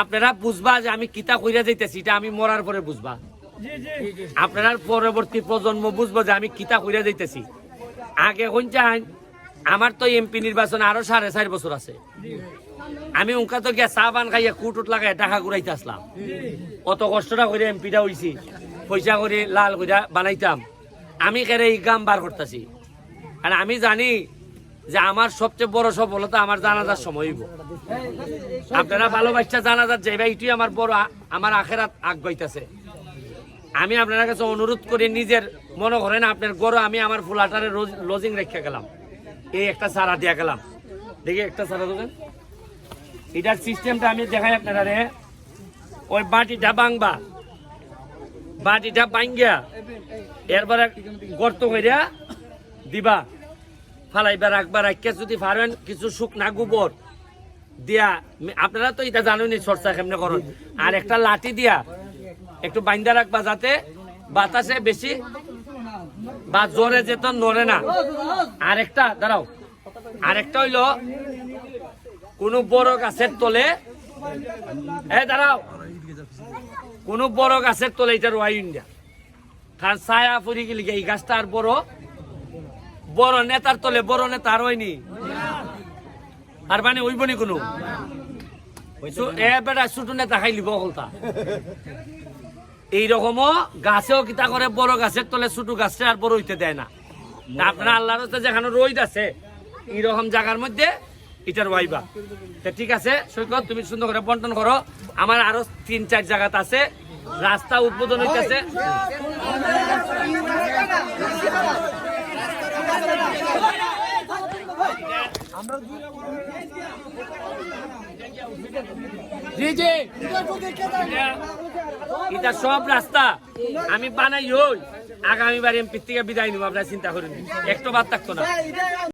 আপনারা বুঝবা যে আমি কিতা কইরা যাইতেছি এটা আমি মরার পরে বুঝবা। আপনারা পরবর্তী প্রজন্ম বুঝব যে আমি কিতা কইরা যাইতেছি। আগে কোন চান আমার তো এমপি নির্বাচন আরও সাড়ে চার বছর আছে। আমি উনকা তো গিয়া চা বান খাইয়া কুটুট লাগাই টাকা ঘুরাইতে আসলাম। অত কষ্টটা করে এমপিটা হইছি পয়সা করে লাল কইরা বানাইতাম। আমি কেরে এই গাম বার করতেছি। আর আমি জানি যে আমার সবচেয়ে বড় সফলতা আমার জানাজার সময় হইব। আপনারা ভালোবাসা জানাজার ভাই, এটাই আমার বড় আমার আখেরাত আগ গাইতেছে আমি আপনার কাছে অনুরোধ করি, নিজের মনে করেন আপনার গড় আমি আমার ফুলাটারে লজিং রেখে গেলাম। এই একটা সারা দিয়া গেলাম। দেখি একটা সারা দেবেন এটার সিস্টেমটা আমি দেখাই আপনারা রে ওই বাটিটা বাংবা বাটিটা বাঙ্গিয়া এরপরে গর্ত কইরা দিবা। ফালাইবা রাখবা রাখিয়া যদি পারেন কিছু শুকনা গোবর দিয়া আপনারা তো এটা জানেনই চর্চা কেমনে করুন। আর একটা লাঠি দিয়া একটু বাইন্দা রাখবা যাতে বাতাসে বেশি বা জোরে যেত নড়ে না। আরেকটা, দাঁড়াও। আরেকটা হইল, কোন বড় গাছের তলে, এ, দাঁড়াও। কোন বড় গাছের তলে এটা রোয়াই ইন্ডিয়া। কারণ ছায়া পরি গেলি এই গাছটা আর বড় বড় নেতার তলে বড় নেতা আর হয়নি। আর মানে ওইব নি কোনো? এ ছোট নেতা খাইলি বকলতা এইরকমও গাছেও কিতা করে, বড় গাছের তলে ছোট গাছে আর বড় হইতে দেয় না। আপনার আল্লাহর যেখানে রোদ আছে, এইরকম জায়গার মধ্যে এটার ওয়াইবা। তা ঠিক আছে, সৈকত, তুমি সুন্দর করে বন্টন করো। আমার আরও তিন, চার জায়গাতে আছে। রাস্তা উদ্বোধন হইতেছে। এটা সব রাস্তা। আমি বানাই হই। আগামীবার এমপি থেকে বিদায় নিব, আপনারা চিন্তা করেন একটু বাদ থাকতো না।